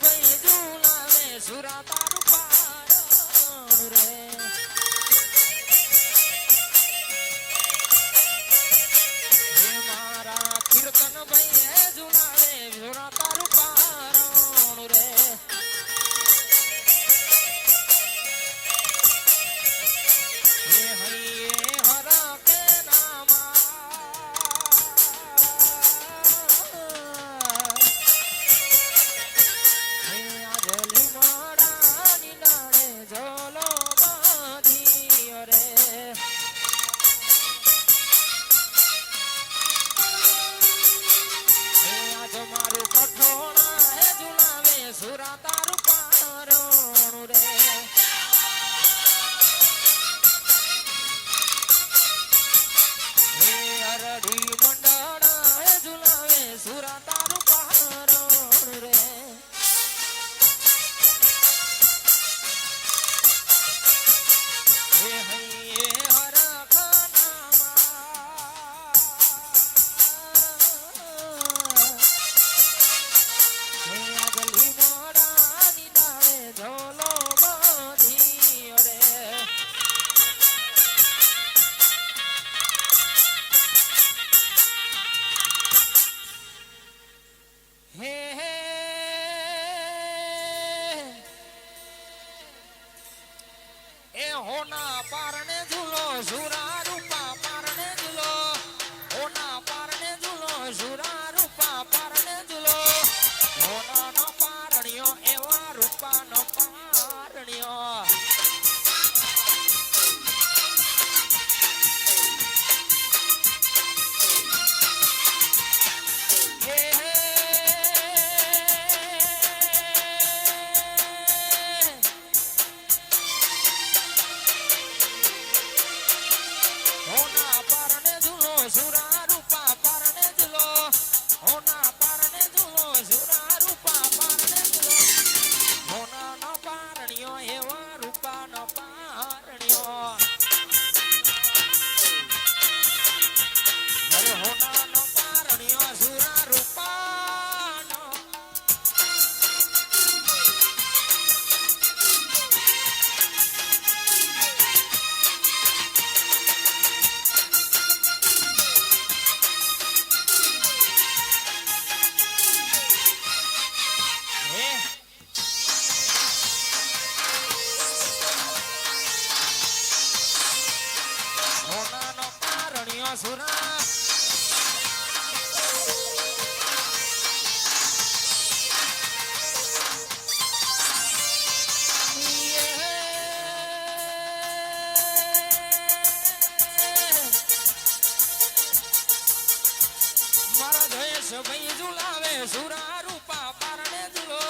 ભાઈ જુલાવે સુરા તારું પારણ રે. ઓના પારણે ઝૂલો સુરા રૂપા પારણે ઝૂલો. હોના પારણે ઝૂલો સુરા રૂપા પારણે ઝૂલો. ઓનાનો પારણ્યો એવા રૂપાનો પારણ્યો. હોના પારણે ઝૂલો સુરા સુરા ભાઈ ઝુલાવે સુરા રૂપા પારણે ઝુલો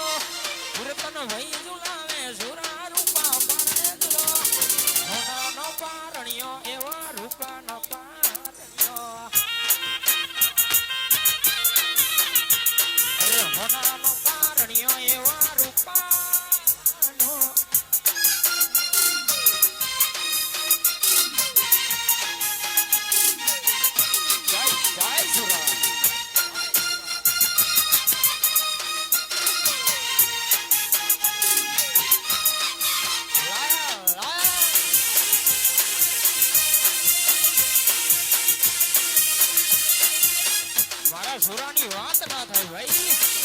કીર્તન ભાઈ ઝુલાવે સુરા રૂપા પારણે ઝુલો હોનાનો પારણ્યો મારા સુરાની વાત ના થાય ભાઈ.